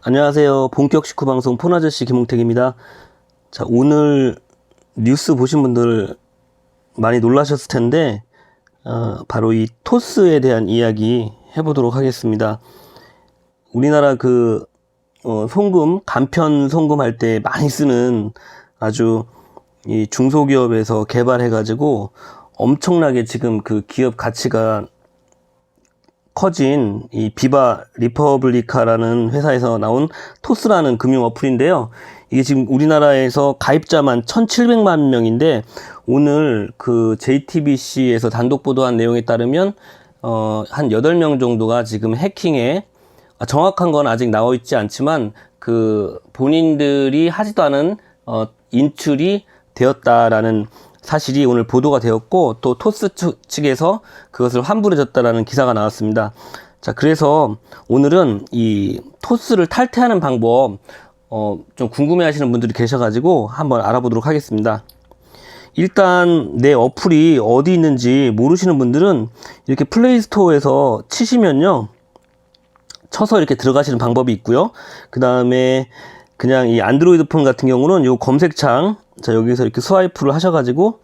안녕하세요. 본격 식후 방송 폰아저씨 김홍택입니다. 자, 오늘 뉴스 보신 분들 많이 놀라셨을 텐데, 어, 바로 이 토스에 대한 이야기 해보도록 하겠습니다. 우리나라 그, 어, 송금, 간편 송금할 때 많이 쓰는 아주 이 중소기업에서 개발해가지고 엄청나게 지금 그 기업 가치가 커진 이 비바 리퍼블리카라는 회사에서 나온 토스라는 금융 어플인데요. 이게 지금 우리나라에서 가입자만 1,700만 명인데 오늘 그 JTBC에서 단독 보도한 내용에 따르면 어, 한 8명 정도가 지금 해킹에 아, 정확한 건 아직 나와 있지 않지만 그 본인들이 하지도 않은 어, 인출이 되었다라는 사실이 오늘 보도가 되었고 또 토스 측- 측에서 그것을 환불해줬다라는 기사가 나왔습니다. 자, 그래서 오늘은 이 토스를 탈퇴하는 방법 어, 좀 궁금해 하시는 분들이 계셔가지고 한번 알아보도록 하겠습니다. 일단 내 어플이 어디 있는지 모르시는 분들은 이렇게 플레이스토어에서 치시면요. 쳐서 이렇게 들어가시는 방법이 있고요. 그 다음에 그냥 이 안드로이드 폰 같은 경우는 요 검색창 자 여기서 이렇게 스와이프를 하셔가지고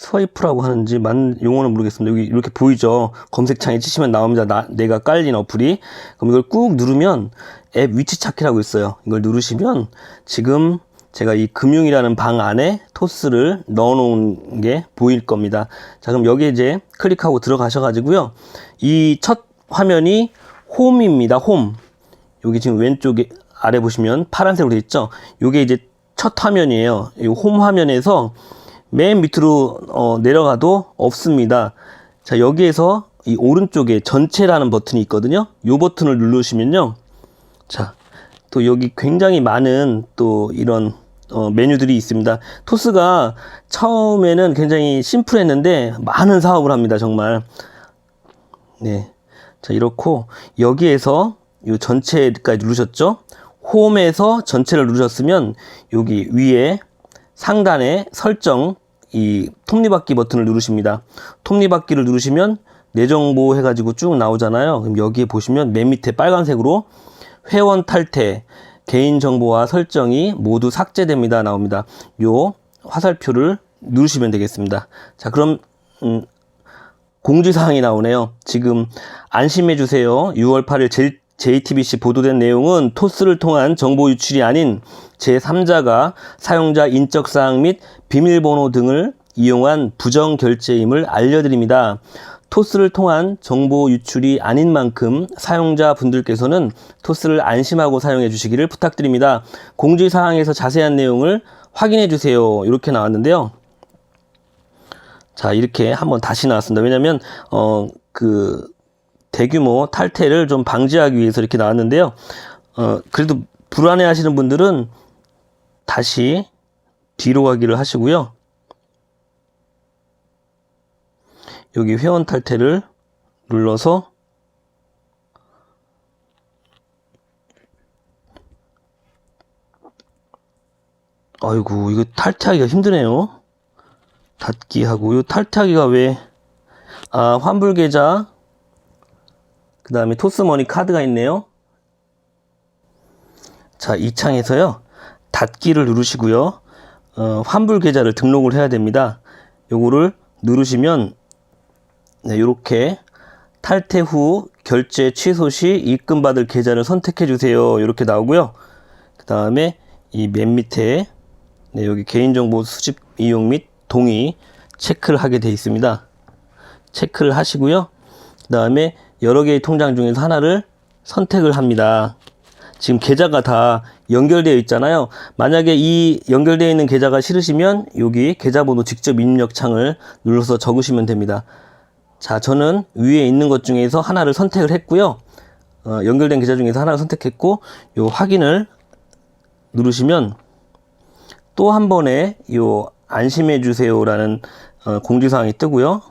스와이프라고 하는지 맞는 용어는 모르겠습니다. 여기 이렇게 보이죠? 검색창에 치시면 나옵니다. 나, 내가 깔린 어플이. 그럼 이걸 꾹 누르면 앱 위치 찾기라고 있어요. 이걸 누르시면 지금 제가 이 금융이라는 방 안에 토스를 넣어 놓은 게 보일 겁니다. 자, 그럼 여기 이제 클릭하고 들어가셔 가지고요. 이 첫 화면이 홈입니다. 홈. 여기 지금 왼쪽에 아래 보시면 파란색으로 되어 있죠. 요게 이제 첫 화면이에요. 이 홈 화면에서 맨 밑으로 어, 내려가도 없습니다. 자 여기에서 이 오른쪽에 전체라는 버튼이 있거든요. 이 버튼을 누르시면요. 자, 또 여기 굉장히 많은 또 이런 어, 메뉴들이 있습니다. 토스가 처음에는 굉장히 심플했는데 많은 사업을 합니다. 정말. 네. 자, 이렇고 여기에서 이 전체까지 누르셨죠? 홈에서 전체를 누르셨으면 여기 위에 상단에 설정 이 톱니바퀴 버튼을 누르십니다. 톱니바퀴를 누르시면 내 정보 해가지고 쭉 나오잖아요. 그럼 여기에 보시면 맨 밑에 빨간색으로 회원 탈퇴, 개인 정보와 설정이 모두 삭제됩니다. 나옵니다. 요 화살표를 누르시면 되겠습니다. 자, 그럼 음, 공지사항이 나오네요. 지금 안심해주세요. 6월 8일 제, JTBC 보도된 내용은 토스를 통한 정보 유출이 아닌 제3자가 사용자 인적사항 및 비밀번호 등을 이용한 부정 결제임을 알려드립니다. 토스를 통한 정보 유출이 아닌 만큼 사용자 분들께서는 토스를 안심하고 사용해 주시기를 부탁드립니다. 공지사항에서 자세한 내용을 확인해 주세요. 이렇게 나왔는데요. 자, 이렇게 한번 다시 나왔습니다. 왜냐면, 어, 그, 대규모 탈퇴를 좀 방지하기 위해서 이렇게 나왔는데요. 어, 그래도 불안해 하시는 분들은 다시 뒤로 가기를 하시고요. 여기 회원 탈퇴를 눌러서 아이고, 이거 탈퇴하기가 힘드네요. 닫기 하고, 이 탈퇴하기가 왜, 아, 환불 계좌, 그 다음에 토스머니 카드가 있네요. 자, 이 창에서요. 닫기를 누르시고요. 어, 환불 계좌를 등록을 해야 됩니다. 요거를 누르시면 네, 요렇게 탈퇴 후 결제 취소 시 입금 받을 계좌를 선택해 주세요. 이렇게 나오고요. 그 다음에 이 맨 밑에 네, 여기 개인정보 수집 이용 및 동의 체크를 하게 되어 있습니다. 체크를 하시고요. 그 다음에 여러 개의 통장 중에서 하나를 선택을 합니다. 지금 계좌가 다 연결되어 있잖아요. 만약에 이 연결되어 있는 계좌가 싫으시면 여기 계좌번호 직접 입력 창을 눌러서 적으시면 됩니다. 자, 저는 위에 있는 것 중에서 하나를 선택을 했고요. 어, 연결된 계좌 중에서 하나를 선택했고, 요 확인을 누르시면 또 한 번에 요 안심해 주세요라는 어, 공지사항이 뜨고요.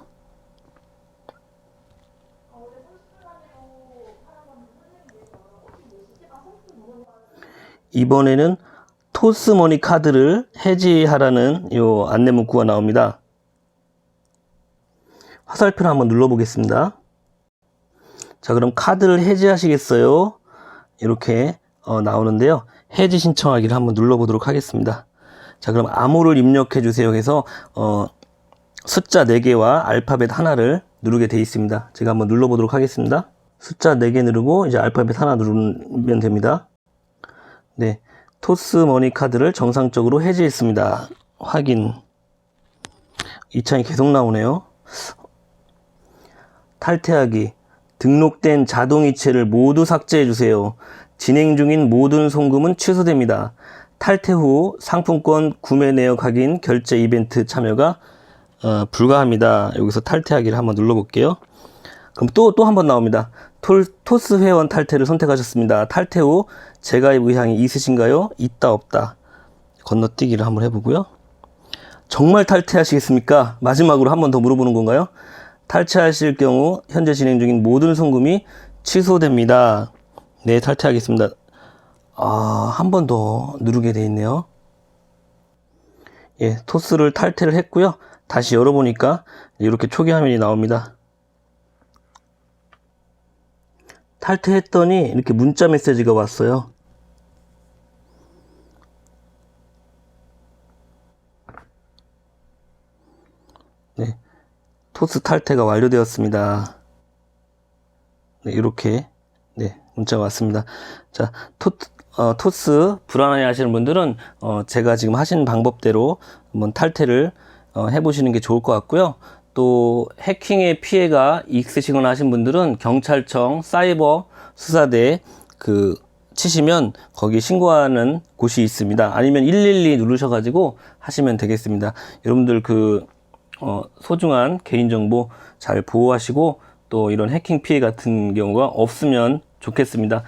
이번에는 토스머니 카드를 해지하라는 요 안내 문구가 나옵니다. 화살표를 한번 눌러보겠습니다. 자, 그럼 카드를 해지하시겠어요? 이렇게 어, 나오는데요. 해지 신청하기를 한번 눌러보도록 하겠습니다. 자, 그럼 암호를 입력해 주세요. 해서 어, 숫자 4개와 알파벳 하나를 누르게 돼 있습니다. 제가 한번 눌러보도록 하겠습니다. 숫자 4개 누르고 이제 알파벳 하나 누르면 됩니다. 네. 토스 머니 카드를 정상적으로 해지했습니다. 확인. 이 창이 계속 나오네요. 탈퇴하기. 등록된 자동이체를 모두 삭제해 주세요. 진행 중인 모든 송금은 취소됩니다. 탈퇴 후 상품권 구매 내역 확인 결제 이벤트 참여가 어, 불가합니다. 여기서 탈퇴하기를 한번 눌러볼게요. 그럼 또 또 한 번 나옵니다. 톨, 토스 회원 탈퇴를 선택하셨습니다. 탈퇴 후 재가입 의향이 있으신가요? 있다 없다. 건너뛰기를 한번 해보고요. 정말 탈퇴하시겠습니까? 마지막으로 한 번 더 물어보는 건가요? 탈퇴하실 경우 현재 진행 중인 모든 송금이 취소됩니다. 네, 탈퇴하겠습니다. 아, 한 번 더 누르게 돼 있네요. 예, 토스를 탈퇴를 했고요. 다시 열어보니까 이렇게 초기 화면이 나옵니다. 탈퇴했더니 이렇게 문자 메시지가 왔어요. 네. 토스 탈퇴가 완료되었습니다. 네, 이렇게 네, 문자가 왔습니다. 자, 토, 어, 토스 불안해 하시는 분들은 어, 제가 지금 하신 방법대로 한번 탈퇴를 어, 해보시는 게 좋을 것 같고요. 또 해킹의 피해가 있으시거나 하신 분들은 경찰청 사이버 수사대 그 치시면 거기 신고하는 곳이 있습니다. 아니면 112 누르셔가지고 하시면 되겠습니다. 여러분들 그 어, 소중한 개인정보 잘 보호하시고 또 이런 해킹 피해 같은 경우가 없으면 좋겠습니다.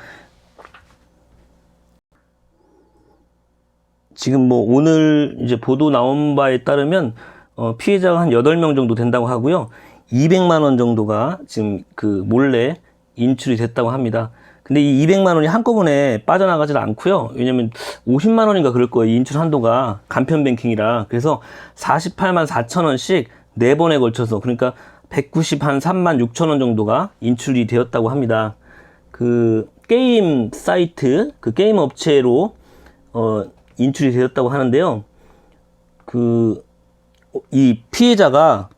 지금 뭐 오늘 이제 보도 나온 바에 따르면 어, 피해자가 한 8명 정도 된다고 하고요. 200만 원 정도가 지금 그 몰래 인출이 됐다고 합니다. 근데 이 200만 원이 한꺼번에 빠져나가질 않고요. 왜냐면 50만 원인가 그럴 거예요. 인출 한도가 간편 뱅킹이라. 그래서 48만 4천 원씩 4번에 걸쳐서 그러니까 190 한 3만 6천 원 정도가 인출이 되었다고 합니다. 그 게임 사이트, 그 게임 업체로 어 인출이 되었다고 하는데요. 그 이 피해자가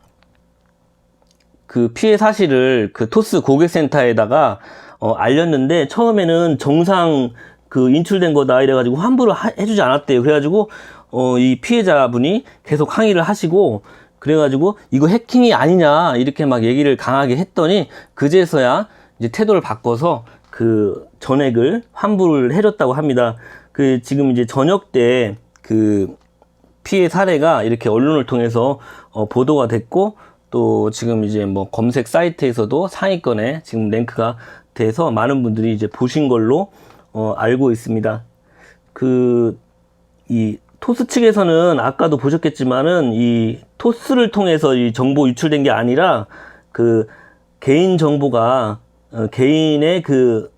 그 피해 사실을 그 토스 고객센터에다가 어, 알렸는데 처음에는 정상 그 인출된 거다 이래가지고 환불을 하- 해주지 않았대요. 그래가지고 어, 이 피해자분이 계속 항의를 하시고 그래가지고 이거 해킹이 아니냐 이렇게 막 얘기를 강하게 했더니 그제서야 이제 태도를 바꿔서 그 전액을 환불을 해줬다고 합니다. 그 지금 이제 저녁 때그 피해 사례가 이렇게 언론을 통해서 어, 보도가 됐고 또 지금 이제 뭐 검색 사이트에서도 상위권에 지금 랭크가 돼서 많은 분들이 이제 보신 걸로 어, 알고 있습니다. 그 이 토스 측에서는 아까도 보셨겠지만은 이 토스를 통해서 이 정보 유출된 게 아니라 그 개인 정보가 어, 개인의 그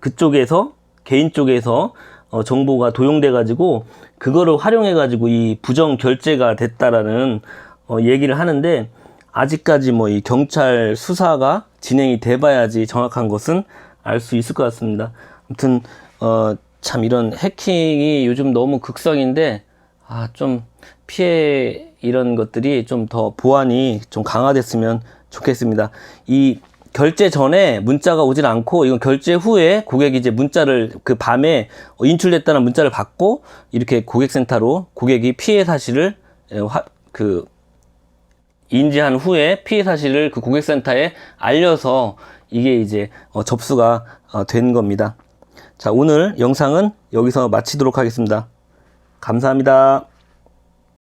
그쪽에서 개인 쪽에서 어, 정보가 도용돼 가지고 그거를 활용해 가지고 이 부정 결제가 됐다라는 어, 얘기를 하는데 아직까지 뭐 이 경찰 수사가 진행이 돼 봐야지 정확한 것은 알 수 있을 것 같습니다. 아무튼 어, 참 이런 해킹이 요즘 너무 극성인데 아, 좀 피해 이런 것들이 좀 더 보안이 좀 강화됐으면 좋겠습니다. 이 결제 전에 문자가 오질 않고 이건 결제 후에 고객이 이제 문자를 그 밤에 인출됐다는 문자를 받고 이렇게 고객센터로 고객이 피해 사실을 에, 화- 그 인지한 후에 피해 사실을 그 고객센터에 알려서 이게 이제 어, 접수가 어, 된 겁니다. 자, 오늘 영상은 여기서 마치도록 하겠습니다. 감사합니다.